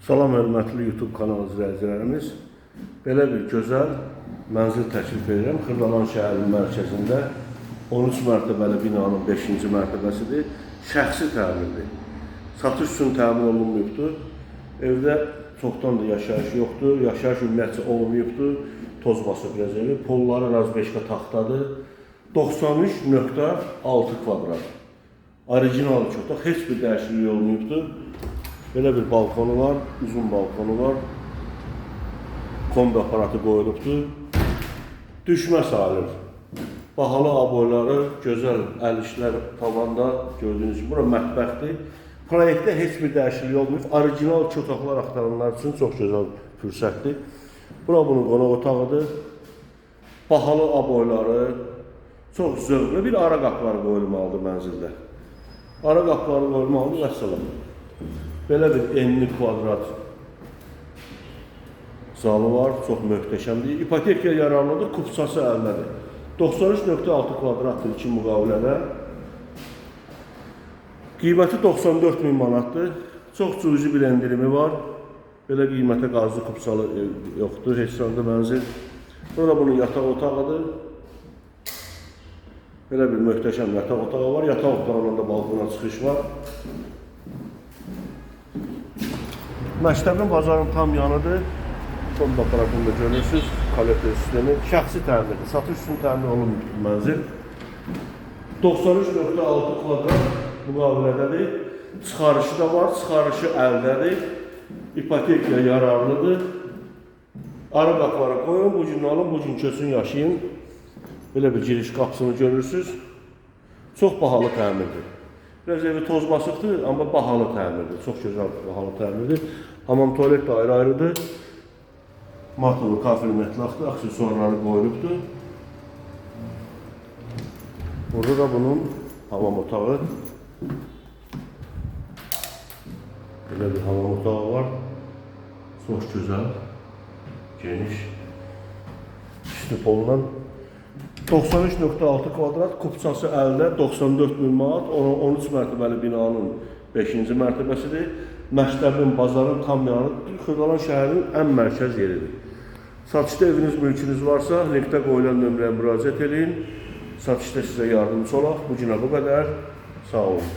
Salam hörmətli YouTube kanalı izləyicilərimiz. Belə bir gözəl mənzil təklif edirəm. Xırdalan şəhərinin mərkəzində 13 mərtəbəli binanın 5-ci mərtəbəsidir. Şəxsi təmirdir. Satış üçün təmin olunmayıbdır. Evdə çoxdan da yaşayış yoxdur. Yaşayış ümumiyyətcə olmayıbdır. Toz basıb biraz evi. Polları razbeşka taxtadır. 93.6 kvadrat. Orijinal çox heç bir dəyişiklik olmayıbdır. Belə bir balkonu var, uzun balkonu var. Kombi aparatı qoyulubdur. Düşmə salır. Bahalı aboyları, gözəl əl işlər tavanda gördüyünüz kimi bura mətbəxdir. Proyektdə heç bir dəyişiklik olmayıb. Orijinal iki otaqlar axtaranlar üçün çox gözəl fürsətdir. Bura bunun qonaq otağıdır. Bahalı aboyları, çox zövqlü bir ara qapıları qoyulmalıdır mənzildə. Ara qapıları qoyulmalıdır və salam. Belə bir enli kvadrat zalı var, çox möhtəşəmdir. İpotekaya yararlıdır, kupçası əldədir. 93.6 kvadratdır iki müqavilədə. Qiyməti 94 min manatdır. Çox cüzi bir endirimi var. Belə qiymətə qazı kupçalı ev yoxdur, heç sanda mənzil. Burada bunun yataq otağıdır. Belə bir möhtəşəm yataq otağı var. Yataq otağının da balkona çıxış var. Məktəbin bazarın tam yanıdır. Son da görürsünüz. Kalorifer sistemi. Şəxsi təmirdir. Satış üçün təmin olunmuyor mənzil. 93.6 kvadrat müqavilədədir. Çıxarışı da var. Çıxarışı əldədir. İpotekaya yararlıdır. Ara qapıları qoyun, bu gün alın, bu gün köçün yaşayın. Belə bir giriş qapısını görürsünüz. Çox bahalı təmirdir. Biraz evi toz basıqdır, amma bahalı təmirdir. Çox gözəl bahalı təmirdir. Hamam tualet də ayrı-ayrıdır. Matlı, kafir mətlaqdır, aksesuarları qoyulubdur. Burada da bunun hamam otağı. Belə bir hamam otağı var. Çox gözəl, geniş. Üstü polundan 93.6 kvadrat, kupçası əldə 94 min manat, onun 13 mərtəbəli binanın 5-ci mərtəbəsidir. Məktəbin, bazarın tam yanı Xırdalan şəhərin ən mərkəz yeridir. Satışda eviniz, mülkünüz varsa, linkdə qoyulan nömrəyə müraciət edin. Satışda sizə yardımcı olaq. Bu günə bu qədər. Sağ olun.